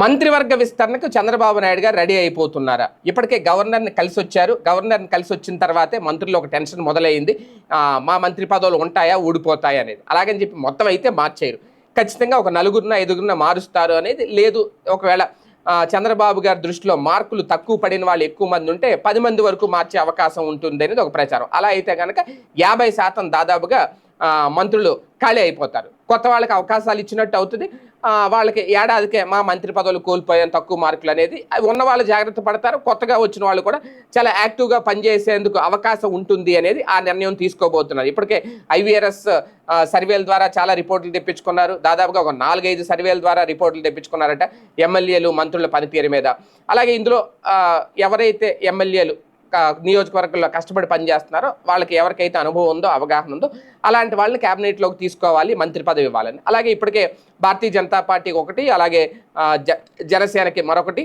మంత్రివర్గ విస్తరణకు చంద్రబాబు నాయుడు గారు రెడీ అయిపోతున్నారా? ఇప్పటికే గవర్నర్ని కలిసి వచ్చారు. గవర్నర్ని కలిసి వచ్చిన తర్వాతే మంత్రులు ఒక టెన్షన్ మొదలైంది. మా మంత్రి పదవులు ఉంటాయా ఊడిపోతాయా అనేది. అలాగని చెప్పి మొత్తం అయితే మార్చేయరు. ఖచ్చితంగా ఒక నలుగురిన ఐదుగురిన మారుస్తారు అనేది లేదు. ఒకవేళ చంద్రబాబు గారి దృష్టిలో మార్కులు తక్కువ పడిన వాళ్ళు ఎక్కువ మంది ఉంటే పది మంది వరకు మార్చే అవకాశం ఉంటుంది అనేది ఒక ప్రచారం. అలా అయితే కనుక యాభై శాతం దాదాపుగా మంత్రులు ఖాళీ అయిపోతారు. కొత్త వాళ్ళకి అవకాశాలు ఇచ్చినట్టు అవుతుంది. వాళ్ళకి ఏడాదికే మా మంత్రి పదవులు కోల్పోయాం తక్కువ మార్కులు అనేది. ఉన్న వాళ్ళు జాగ్రత్త పడతారు. కొత్తగా వచ్చిన వాళ్ళు కూడా చాలా యాక్టివ్గా పనిచేసేందుకు అవకాశం ఉంటుంది అనేది ఆ నిర్ణయం తీసుకోబోతున్నారు. ఇప్పటికే ఐవీఆర్ఎస్ సర్వేల ద్వారా చాలా రిపోర్టులు తెప్పించుకున్నారు. దాదాపుగా ఒక నాలుగైదు సర్వేల ద్వారా రిపోర్టులు తెప్పించుకున్నారట ఎమ్మెల్యేలు మంత్రుల పనితీరు మీద. అలాగే ఇందులో ఎవరైతే ఎమ్మెల్యేలు నియోజకవర్గంలో కష్టపడి పనిచేస్తున్నారో వాళ్ళకి ఎవరికైతే అనుభవం ఉందో అవగాహన ఉందో అలాంటి వాళ్ళని క్యాబినెట్లోకి తీసుకోవాలి మంత్రి పదవి ఇవ్వాలని. అలాగే ఇప్పటికే భారతీయ జనతా పార్టీకి ఒకటి అలాగే జ జనసేనకి మరొకటి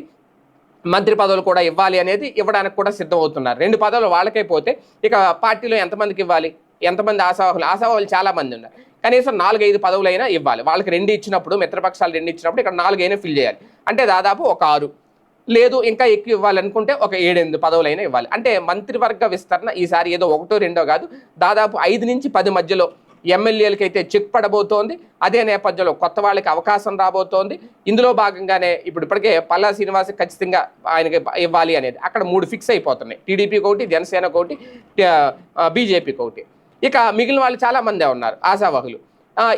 మంత్రి పదవులు కూడా ఇవ్వాలి అనేది ఇవ్వడానికి కూడా సిద్ధమవుతున్నారు. రెండు పదవులు వాళ్ళకే పోతే ఇక పార్టీలో ఎంతమందికి ఇవ్వాలి? ఎంతమంది ఆశావాహులు? ఆశావాహులు చాలామంది ఉన్నారు. కనీసం నాలుగైదు పదవులైనా ఇవ్వాలి. వాళ్ళకి రెండు ఇచ్చినప్పుడు మిత్రపక్షాలు రెండు ఇచ్చినప్పుడు ఇక్కడ నాలుగైనా ఫిల్ చేయాలి. అంటే దాదాపు ఒక ఆరు. లేదు ఇంకా ఎక్కువ ఇవ్వాలనుకుంటే ఒక ఏడెనిమిది పదవులైనా ఇవ్వాలి. అంటే మంత్రివర్గ విస్తరణ ఈసారి ఏదో ఒకటో రెండో కాదు దాదాపు ఐదు నుంచి పది మధ్యలో ఎమ్మెల్యేలకి అయితే చెక్ పడబోతోంది. అదే నేపథ్యంలో కొత్త వాళ్ళకి అవకాశం రాబోతోంది. ఇందులో భాగంగానే ఇప్పుడు ఇప్పటికే పల్లా శ్రీనివాస్ ఖచ్చితంగా ఆయనకి ఇవ్వాలి అనేది. అక్కడ మూడు ఫిక్స్ అయిపోతున్నాయి. టీడీపీ ఒకటి జనసేన ఒకటి బీజేపీకి ఒకటి ఇక మిగిలిన వాళ్ళు చాలా మందే ఉన్నారు. ఆశావాహులు.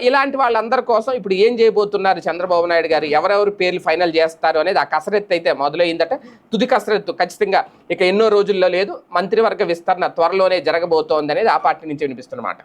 ఇలాంటి వాళ్ళందరి కోసం ఇప్పుడు ఏం చేయబోతున్నారు చంద్రబాబు నాయుడు గారు? ఎవరెవరు పేర్లు ఫైనల్ చేస్తారు అనేది ఆ కసరత్తు అయితే మొదలైందట. తుది కసరత్తు ఖచ్చితంగా ఇక ఎన్నో రోజుల్లో లేదు. మంత్రివర్గ విస్తరణ త్వరలోనే జరగబోతోంది అనేది ఆ పార్టీ నుంచి వినిపిస్తున్నమాట